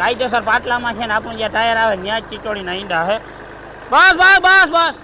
કાયદેસર પાટલામાં છે ને આપણું જ્યાં ટાયર આવે ત્યાં જ ચીટોડીના ઈંડા છે બસ બસ બસ બસ.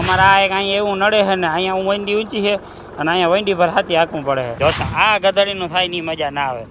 અમારા આ એક અહીંયા એવું નડે છે ને, અહીંયા હું વંડી ઊંચી છે અને અહીંયા વંડી પર હાથી હાંકવું પડે છે જોતા આ ગધડીનું થાયની મજા ના આવે.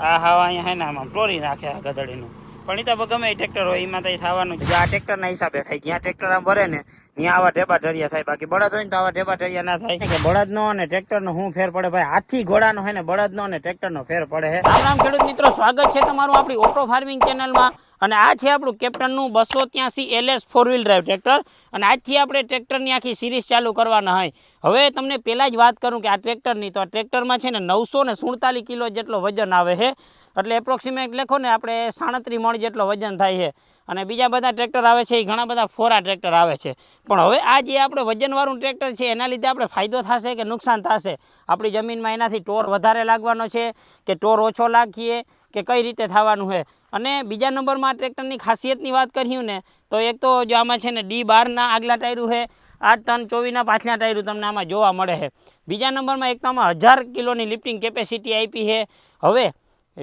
આ હવા અહીંયા છે ને, આમાં ટોરી નાખે આ ગધડીનું. પણ એ તો ગમે ટ્રેક્ટર હોય એમાં તો એ થવાનું જ. આ ટ્રેક્ટરના હિસાબે થાય જ્યાં ટ્રેક્ટર આમ ભરે ને ત્યાં આવા ઢેબા ઢળિયા થાય. બાકી બળદ હોય ને તો આવા ઢેબા ઢળિયા ના થાય. કે બળદનો અને ટ્રેક્ટરનો શું ફેર પડે ભાઈ? હાથી ઘોડાનો હોય ને બળદનો અને ટ્રેક્ટરનો ફેર પડે છે રામ રામ ખેડૂત મિત્રો સ્વાગત છે તમારું આપણી ઓટો ફાર્મિંગ ચેનલમાં અને આ છે આપણું કેપ્ટનનું બસો ત્યાંસી LS four wheel drive tractor અને આજથી આપણે ટ્રેક્ટરની આખી સિરીઝ ચાલુ કરવાના હોય. હવે તમને પહેલાં જ વાત કરું કે આ ટ્રેક્ટરની તો આ ટ્રેક્ટરમાં છે ને નવસો ને સુડતાલીસ કિલો જેટલો વજન આવે છે એટલે એપ્રોક્સિમેટ લખો ને આપણે સાડત્રીસ મણ જેટલો વજન થાય છે. અને બીજા બધા ટ્રેક્ટર આવે છે, એ ઘણા બધા ફોરા ટ્રેક્ટર આવે છે. પણ હવે આ જે આપણે વજનવાળું ટ્રેક્ટર છે, એના લીધે આપણે ફાયદો થશે કે નુકસાન થશે? આપણી જમીનમાં એનાથી ટોર વધારે લાગવાનો છે કે ટોર ઓછો લાગીએ કે કઈ રીતે થવાનું છે? અને બીજા નંબરમાં ટ્રેક્ટરની ખાસિયતની વાત કર્યું ને, તો એક તો જો આમાં છે ને ડી બારના આગલા ટાયરું છે, આઠ ટન ચોવીસના પાછલા ટાયરું તમને આમાં જોવા મળે છે. બીજા નંબરમાં એક તો આમાં હજાર કિલોની લિફ્ટિંગ કેપેસિટી આપી છે. હવે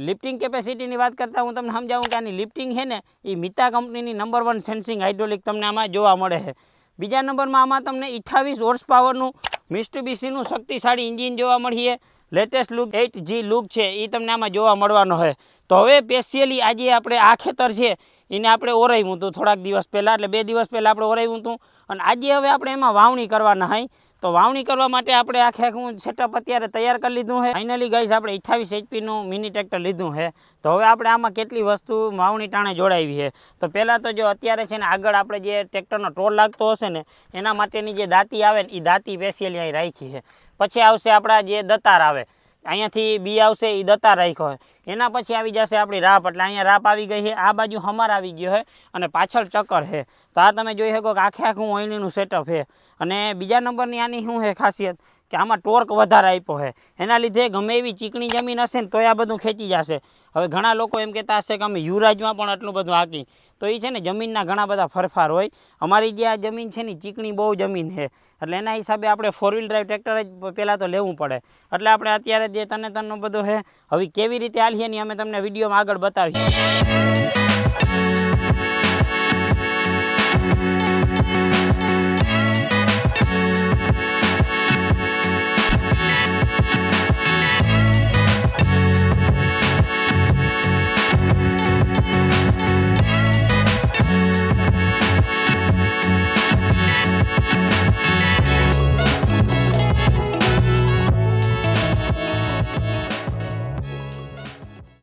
લિફ્ટિંગ કેપેસિટીની વાત કરતાં હું તમને સમજાવું કે આની લિફ્ટિંગ છે ને, એ મિતા કંપનીની નંબર વન સેન્સિંગ હાઇડ્રોલિક તમને આમાં જોવા મળે છે. બીજા નંબરમાં આમાં તમને અઠ્ઠાવીસ હોર્સ પાવરનું મિસ્ટુબીસીનું શક્તિશાળી ઇન્જિન જોવા મળીએ. Latest look eight G look છે એ તમને આમાં જોવા મળવાનો છે. તો હવે સ્પેશિયલી આજે આપણે આ ખેતર છે, એને આપણે ઓરાવ્યું હતું થોડાક દિવસ પહેલાં, એટલે બે દિવસ પહેલાં આપણે ઓરાવ્યું હતું. અને આજે હવે આપણે એમાં વાવણી કરવાના હોય તો વાવણી કરવા માટે આપણે આખે આખું સેટઅપ અત્યારે તૈયાર કરી લીધું છે. ફાઇનલી ગાઈસ આપણે અઠ્ઠાવીસ એચપીનું મિની ટ્રેક્ટર લીધું છે. તો હવે આપણે આમાં કેટલી વસ્તુ વાવણી ટાણે જોડાવી છે. તો પહેલાં તો જો અત્યારે છે ને આગળ આપણે જે ટ્રેક્ટરનો ટોલ લાગતો હશે ને, એના માટેની જે દાંતી આવે ને એ દાંતી સ્પેશિયલી અહીં રાખી છે. પછી આવશે આપણા જે દતાર આવે. અહીંયાથી બી આવશે એ દત્તા રાખ્યો હોય. એના પછી આવી જશે આપણી રાપ. એટલે અહીંયા રાપ આવી ગઈ છે, આ બાજુ હમાર આવી ગયો છે અને પાછળ ચક્કર છે. તો આ તમે જોઈ શકો કે આખે આખું ઓઈલીનું સેટઅપ છે. અને બીજા નંબરની આની શું છે ખાસિયત? કે આમાં ટોર્ક વધારે આપ્યો છે. એના લીધે ગમે એવી ચીકણી જમીન હશે ને તોય આ બધું ખેંચી જશે. હવે ઘણા લોકો એમ કહેતા હશે કે અમે યુવરાજમાં પણ આટલું બધું હાકી. તો એ છે ને જમીનના ઘણા બધા ફરફાર હોય. અમારી જે આ જમીન છે ને ચીકણી બહુ જમીન છે. એટલે એના હિસાબે આપણે ફોર વ્હીલ ડ્રાઈવ ટ્રેક્ટર જ પહેલાં તો લેવું પડે. એટલે આપણે અત્યારે જે તને તનનો બધો છે, હવે કેવી રીતે હાલીએ ને અમે તમને વિડીયોમાં આગળ બતાવીએ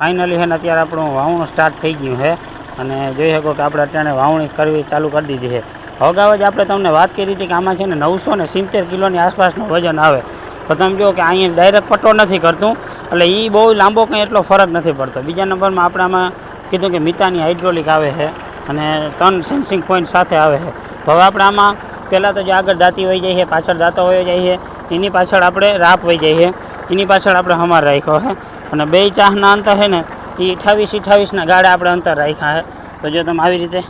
ફાઇનલી છે ને અત્યારે આપણું વાવણું સ્ટાર્ટ થઈ ગયું છે અને જોઈ શકો કે આપણે અત્યારે વાવણી કરવી ચાલુ કરી દીધી છે અગાઉ જ આપણે તમને વાત કરી હતી કે આમાં છે ને નવસો ને સિત્તેર કિલોની આસપાસનું વજન આવે. તો તમે જો કે અહીંયા ડાયરેક્ટ પટ્ટો નથી કરતું. એટલે એ બહુ લાંબો કંઈ એટલો ફરક નથી પડતો. બીજા નંબરમાં આપણે આમાં કીધું કે મિતાની હાઇડ્રોલિક આવે છે અને ત્રણ સેન્સિંગ પોઈન્ટ સાથે આવે છે તો હવે આપણે આમાં પહેલાં તો જે આગળ દાંતી વહી જાય છે, પાછળ દાંતો વહી છે, એની પાછળ આપણે રાપ વહી જાય છે. એની પાછળ આપણે હમાર રાખ્યો છે અને બે ચાહના અંતર છે ને એ અઠાવીસ અઠાવીસના ગાળે આપણે અંતર રાખ્યા છે તો જો તમે આવી રીતે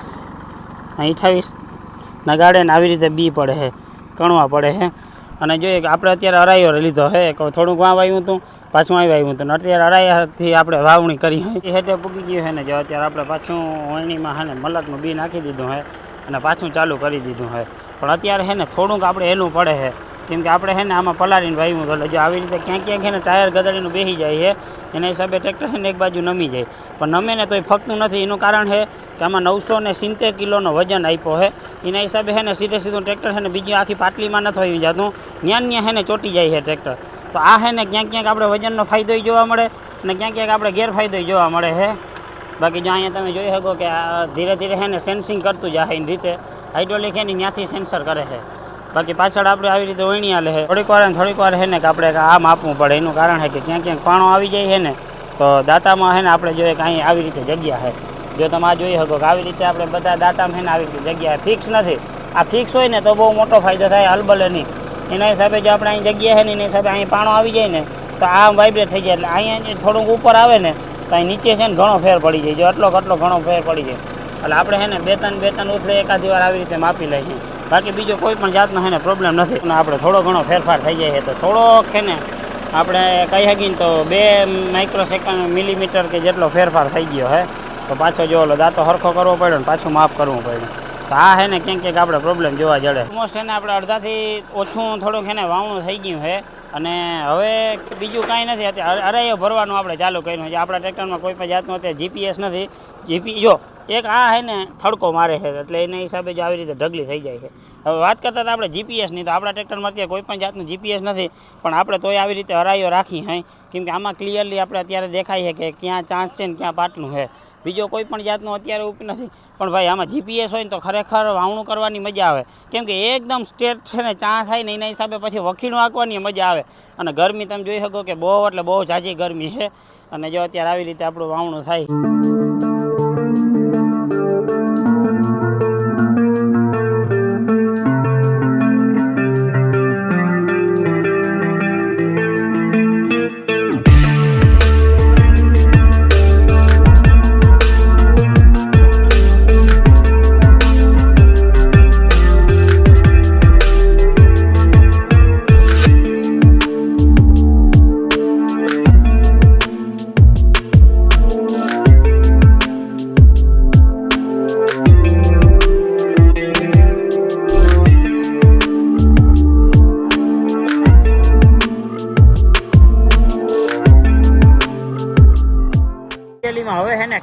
અઠાવીસના ગાળે ને આવી રીતે બી પડે છે કણવા પડે છે અને જોઈએ કે આપણે અત્યારે અરાયો લીધો છે થોડુંક વાવ આવ્યું હતું, પાછું આવી આવ્યું હતું. અત્યારે અરાયાથી આપણે વાવણી કરી એ હેઠે પૂકી ગયું છે ને, જો અત્યારે આપણે પાછું વણણીમાં છે ને, મલકનું બી નાખી દીધું છે અને પાછું ચાલુ કરી દીધું છે પણ અત્યારે છે ને, થોડુંક આપણે હેલું પડે છે કેમ કે આપણે છે ને આમાં પલાળીને વાવ્યું તો જો આવી રીતે ક્યાંક ક્યાંક છે ને ટાયર ગદડીનું બેસી જાય છે એના હિસાબે ટ્રેક્ટર છે ને એક બાજુ નમી જાય. પણ નમે ને તોય ફકતું નથી. એનું કારણ છે કે આમાં નવસો ને સિત્તેર કિલોનો વજન આપ્યો છે એના હિસાબે છે ને સીધે સીધું ટ્રેક્ટર છે ને બીજી આખી પાટલીમાં નથી આવી જાતું. ન્યાન ન્યા છે ને ચોટી જાય છે ટ્રેક્ટર તો આ છે ને ક્યાંક ક્યાંક આપણે વજનનો ફાયદો જોવા મળે અને ક્યાંક ક્યાંક આપણે ગેરફાયદો જોવા મળે છે બાકી જો અહીંયા તમે જોઈ શકો કે આ ધીરે ધીરે છે ને સેન્સિંગ કરતું જાય એની રીતે. હાઇડ્રોલિક એની ત્યાંથી સેન્સર કરે છે. બાકી પાછળ આપણે આવી રીતે વણી આલે થોડીક વાર થોડીક વાર છે ને કે આપણે આમ આપવું પડે. એનું કારણ છે કે ક્યાંક ક્યાંક પાણો આવી જાય છે ને, તો દાંતામાં છે ને આપણે જોઈએ કે અહીં આવી રીતે જગ્યા છે. જો તમે આ જોઈ શકો કે આવી રીતે આપણે બધા દાંતામાં છે ને આવી રીતે જગ્યા ફિક્સ નથી. આ ફિક્સ હોય ને તો બહુ મોટો ફાયદો થાય, હલબલે નહીં. એના હિસાબે જો આપણે અહીં જગ્યા છે ને, એના હિસાબે અહીં પાણો આવી જાય ને, તો આ વાઇબ્રેટ થઈ જાય. એટલે અહીંયા થોડુંક ઉપર આવે ને, તો અહીં નીચે છે ને ઘણો ફેર પડી જાય. જો આટલો કેટલો ઘણો ફેર પડી જાય. એટલે આપણે છે ને બે ત્રણ બે ત્રણ ઉથલે એકાદી વાર આવી રીતે માપી લઈએ. બાકી બીજો કોઈ પણ જાતનો છે ને પ્રોબ્લેમ નથી. અને આપણે થોડો ઘણો ફેરફાર થઈ જાય છે. તો થોડોક છે ને આપણે કહી શકીએ તો બે માઇક્રો સેકન્ડ મિલીમીટર કે જેટલો ફેરફાર થઈ ગયો હે, તો પાછો જો ઓલો દાંતો સરખો કરવો પડ્યો ને પાછું માફ કરવું પડ્યું. તો આ હે ને ક્યાંક ક્યાંક આપણે પ્રોબ્લેમ જોવા જડે. ઓલમોસ્ટ એને આપણે અડધાથી ઓછું થોડુંક એને વાવણું થઈ ગયું છે. અને હવે બીજું કાંઈ નથી. અત્યારે અરાઈઓ ભરવાનું આપણે ચાલુ કર્યું છે. આપણા ટ્રેક્ટરમાં કોઈ પણ જાતનું અત્યારે જીપીએસ નથી. જીપી જો એક આ હે ને થડકો મારે છે, એટલે એના હિસાબે જો આવી રીતે ઢગલી થઈ જાય છે. હવે વાત કરતા હતા આપણે જીપીએસની તો આપણા ટ્રેક્ટરમાં અત્યારે કોઈ પણ જાતનું જીપીએસ નથી, પણ આપણે તોય આવી રીતે હરાઈઓ રાખી હઈ. કેમ કે આમાં ક્લિયરલી આપણે અત્યારે દેખાય છે કે ક્યાં ચાન્સ છે ને ક્યાં પાટલું છે. બીજો કોઈ પણ જાતનું અત્યારે ઉપ નથી, પણ ભાઈ આમાં જીપીએસ હોય ને તો ખરેખર વાવણું કરવાની મજા આવે. કેમ કે એકદમ સ્ટેટ છે ને, ચા થાય ને, એના હિસાબે પછી વખીણું આંકવાની મજા આવે. અને ગરમી તમે જોઈ શકો કે બહુ, એટલે બહુ ઝાઝી ગરમી છે. અને જો અત્યારે આવી રીતે આપણું વાવણું થાય.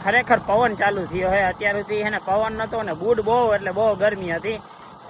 ખરેખર પવન ચાલુ થયો હે. અત્યાર સુધી હે ને પવન નતો ને બૂટ બહુ, એટલે બહુ ગરમી હતી.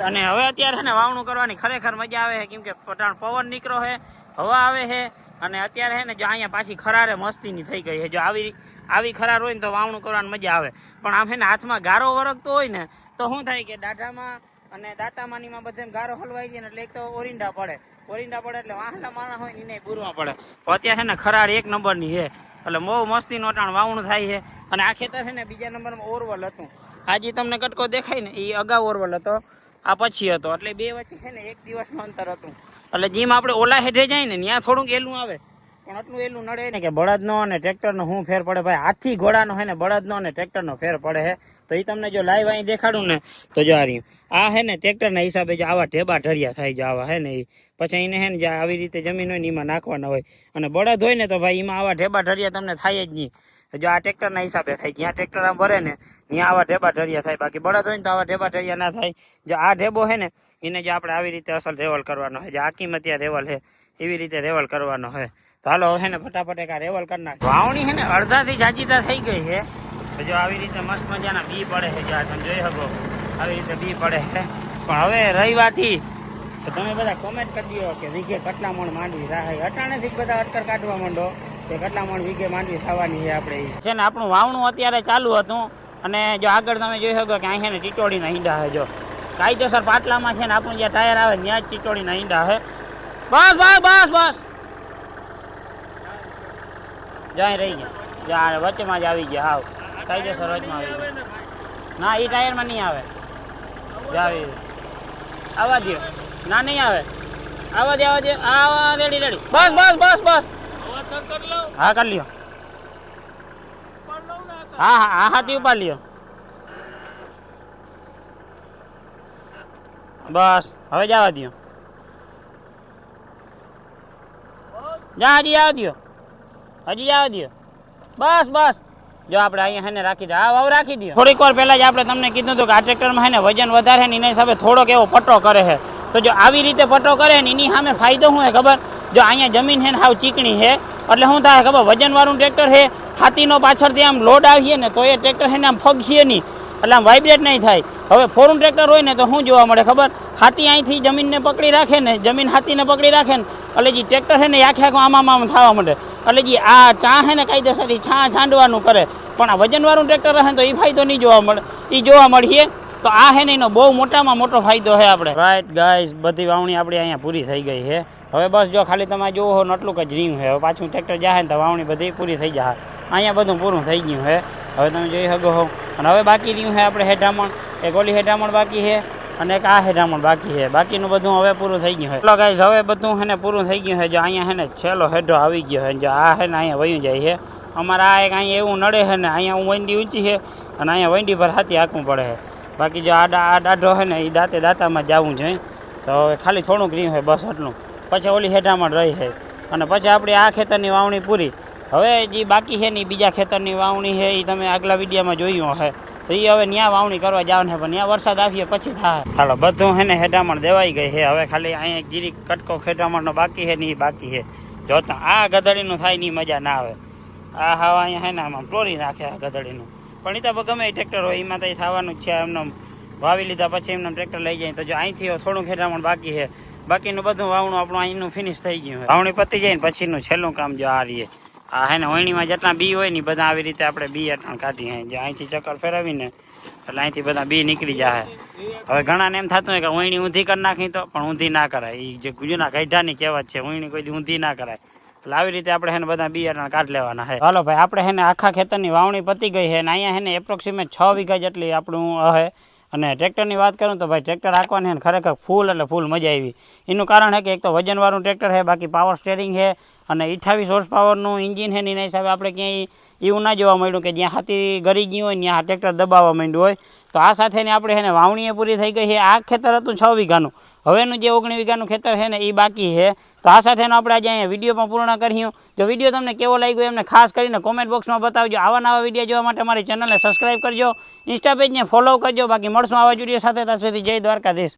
અને હવે અત્યારે હે વાવણું કરવાની ખરેખર મજા આવે છે, કેમ કે પવન નીકળો હે, હવા આવે છે. અને અત્યારે હે ને જો અહીંયા પાછી ખરારે મસ્તીની થઈ ગઈ છે. જો આવી આવી ખરાર હોય ને તો વાવણું કરવાની મજા આવે. પણ આમ હે ને હાથમાં ગારો વરગતો હોય ને, તો શું થાય કે દાઢામાં અને દાતામાનીમાં બધે ગારો હલવાઈ જાય ને એટલે એક તો ઓરિંડા પડે. ઓરિંડા પડે એટલે વાહના માણા હોય ને એને બુરવા પડે. અત્યારે છે ને ખરાર એક નંબરની છે. એટલે બહુ મસ્તી નોટાણ વાવણું થાય છે. અને આ ખેતર છે ને બીજા નંબરમાં ઓરવલ હતું. આજે તમને કટકો દેખાય ને, એ અગાઉ ઓરવલ હતો, આ પછી હતો. એટલે બે વચ્ચે છે ને એક દિવસનું અંતર હતું. એટલે જેમ આપણે ઓલા હેઠે જાય ને, ત્યાં થોડુંક એલું આવે. પણ આટલું એલું નડે ને કે બળદનો અને ટ્રેક્ટરનો શું ફેર પડે. ભાઈ, હાથી ઘોડાનો છે ને બળદનો અને ટ્રેક્ટરનો ફેર પડે છે. તો એ તમને જો લાઈવ અહીં દેખાડું ને, તો જો આ રહ્યું. આ હે ને ટ્રેક્ટરના હિસાબે જો આવા ઢેબા ઢળિયા થાય જો આવા, હે ને એ પછી એને હે ને જે આવી રીતે જમીન હોય ને એમાં નાખવાના હોય. અને બળદ હોય ને તો ભાઈ એમાં આવા ઢેબા ઢળિયા તમને થાય જ નહીં. જો આ ટ્રેક્ટરના હિસાબે થાય. જ્યાં ટ્રેક્ટર આમ ભરે ને, ત્યાં આવા ઢેબા ઢળિયા થાય. બાકી બળદ હોય ને તો આવા ઢેબા ઢળિયા ના થાય. જો આ ઢેબો હે ને, એને જે આપણે આવી રીતે અસલ રેવલ કરવાનો હોય. જે આ કિંમતિયા રેવલ છે એવી રીતે રેવલ કરવાનો હોય. તો હાલો હે ને ફટાફટ એક આ રેવલ કરી વાવણી છે ને અડધાથી જાજીતા થઈ ગઈ છે તો જો આવી રીતે મસ્ત મજાના બી પડે છે જ્યાં તમે જોઈ શકો. આવી રીતે બી પડે છે. પણ હવે રવિવારથી તો તમે બધા કોમેન્ટ કરી દો કે વીઘે કેટલા મણ માંડવી થાય. અટાણેથી બધા અટકર કાઢવા માંડો કે કેટલા મણ વીઘે માંડવી થવાની છે આપણે છે ને, આપણું વાવણું અત્યારે ચાલુ હતું અને જો આગળ તમે જોઈ શકો કે અહીંયા ને ટીટોળીના ઈંડા છે, જો. કાયદેસર પાટલામાં છે ને, આપણું જ્યાં ટાયર આવે ત્યાં જ ટીટોળીના ઈંડા છે. બસ બસ બસ બસ. જાય રહી ગયા. જ્યાં વચ્ચેમાં જ આવી ગયા, હાવ. કાયદેસર વચમાં આવી ના એ ટાયરમાં નહીં આવે. જ આવવા દો ના, નહીં આવે. આવવા દે આવવા દે આવા રેડી રેડી બસ બસ બસ બસ. હા, કરી લ્યો. હા હા હા, હાથી ઉપાડ લ્યો. બસ, હવે જવા દો જા, હજી આવ દો હજી આવ દો બસ બસ. જો આપણે અહીંયા હેને રાખી દે. આ વાવ રાખી દઈએ થોડીક વાર પહેલાં જ આપણે તમને કીધું હતું કે આ ટ્રેક્ટરમાં હેને વજન વધારે ને એના હિસાબે થોડોક એવો પટ્ટો કરે છે. તો જો આવી રીતે પટ્ટો કરે ને એની સામે ફાયદો શું છે ખબર? જો અહીંયા જમીન છે ને હાવ ચીકણી છે. એટલે શું થાય ખબર? વજનવાળું ટ્રેક્ટર છે, હાથીનો પાછળથી આમ લોડ આવીએ ને તો એ ટ્રેક્ટર છે ને આમ ફગીએ નહીં. એટલે આમ વાઇબ્રેટ નહીં થાય. હવે ફોરૂન ટ્રેક્ટર હોય ને તો શું જોવા મળે ખબર? હાથી અહીંથી જમીનને પકડી રાખે ને, જમીન હાથીને પકડી રાખે ને, એટલે જે ટ્રેક્ટર છે ને આખે આખું આમાં, આમ થવા માંડે. એટલે જે આ ચા હે ને કાયદેસર એ છા છાંડવાનું કરે. પણ આ વજનવાળું ટ્રેક્ટર ને તો એ ફાયદો નહીં જોવા મળે. એ જોવા મળીએ. તો આ હે ને એનો બહુ મોટામાં મોટો ફાયદો છે આપણે. રાઈટ ગાઈસ બધી વાવણી આપણી અહીંયા પૂરી થઈ ગઈ છે હવે બસ જો ખાલી તમે જોવો હો ને એટલું જ રીમ છે હવે પાછું ટ્રેક્ટર જાય ને તો વાવણી બધી પૂરી થઈ જાય અહીંયા બધું પૂરું થઈ ગયું છે હવે તમે જોઈ શકો. હો અને હવે બાકી રહ્યું છે આપણે હેઠામણ. એક ઓલી હેઠામણ બાકી છે અને એક આ હેડામણ બાકી છે બાકીનું બધું હવે પૂરું થઈ ગયું છે ચલો ગાઈસ હવે બધું હેને પૂરું થઈ ગયું છે જો અહીંયા હેને છેલ્લો હેઠો આવી ગયો છે જો આ હે ને અહીંયા વયું જાય છે અમારે આ એક અહીંયા એવું નડે છે ને અહીંયા હું વંડી ઊંચી છે અને અહીંયા વંડી પર હાથી હાંકવું પડે છે બાકી જો આ આ દાઢો છે ને એ દાંતે દાંતામાં જવું જોઈએ. તો હવે ખાલી થોડુંક રહ્યું છે બસ એટલું પછી ઓલી હેઠામણ રહી છે અને પછી આપણી આ ખેતરની વાવણી પૂરી. હવે જે બાકી છે ને એ બીજા ખેતરની વાવણી છે એ તમે આગલા વિડીયામાં જોયું હશે. તો એ હવે ન્યા વાવણી કરવા જવાનું છે પણ ત્યાં વરસાદ આવીએ પછી થાય. હાલો, બધું હે ને હેડામણ દેવાઈ ગઈ છે હવે ખાલી અહીંયા ગીરી કટકો ખેડામણનો બાકી છે ને એ બાકી છે જો આ ગધડીનું થાયની મજા ના આવે. આ હવા અહીંયા હે ને આમાં ટોરી નાખે આ ગધડીનું. પણ એ તો ગમે એ ટ્રેક્ટર હોય એમાં તો થવાનું જ છે. એમને વાવી લીધા પછી એમને ટ્રેક્ટર લઈ જાય તો જો અહીંથી થોડું ખેડામણ બાકી છે બાકીનું બધું વાવણું આપણું અહીંનું ફિનિશ થઈ ગયું વાવણી પતી જાય ને પછીનું છેલ્લું કામ જો આ રહીએ આ હે ને હોયણીમાં જેટલા બી હોય ને બધા આવી રીતે આપણે બી અટણ કાઢી હે જે અહીંથી ચક્કર ફેરવીને એટલે અહીંથી બધા બી નીકળી જાય હવે ઘણાને એમ થતું હોય કે વણી ઊંધી કરી નાખી તો પણ ઊંધી ના કરાય. એ જે ગુજના ગાઢાની કહેવત છે વણી કોઈ ઊંધી ના કરાય. એટલે આવી રીતે આપણે હેને બધા બી અટણ કાઢ લેવાના છે હાલો ભાઈ, આપણે હેને આખા ખેતરની વાવણી પતી ગઈ છે અને અહીંયા હેને એપ્રોક્સિમેટ છ વીઘા જેટલી આપણું હે. અને ટ્રેક્ટરની વાત કરું તો ભાઈ, ટ્રેક્ટર રાખવાની ખરેખર ફૂલ એટલે ફૂલ મજા આવી. એનું કારણ છે કે એક તો વજનવાળું ટ્રેક્ટર છે બાકી પાવર સ્ટેરિંગ છે અને અઠ્ઠાવીસ હોર્સ પાવરનું ઇન્જિન છે એના હિસાબે આપણે ક્યાંય એવું ના જોવા મળ્યું કે જ્યાં હાથી ગરી ગયું હોય ત્યાં ટ્રેક્ટર દબાવવા માંડ્યું હોય. તો આ સાથેની આપણે છે ને વાવણીએ પૂરી થઈ ગઈ છે. આ ખેતર હતું છ વીઘાનું. હવેનું જે ઓગણી વીઘાનું ખેતર છે ને એ બાકી છે. તો આ સાથેનો આપણે આજે અહીંયા વિડીયોમાં પૂર્ણ કર્યું. જો વીડિયો તમને કેવો લાગ્યો એમને ખાસ કરીને કોમેન્ટ બોક્સમાં બતાવજો. આવા નવા વીડિયો જોવા માટે મારી ચેનલને સબસ્ક્રાઈબ કરજો. ઇન્સ્ટા પેજને ફોલો કરજો. બાકી મળશું આવા વીડિયો સાથે. ત્યાં સુધી જય દ્વારકાધીશ.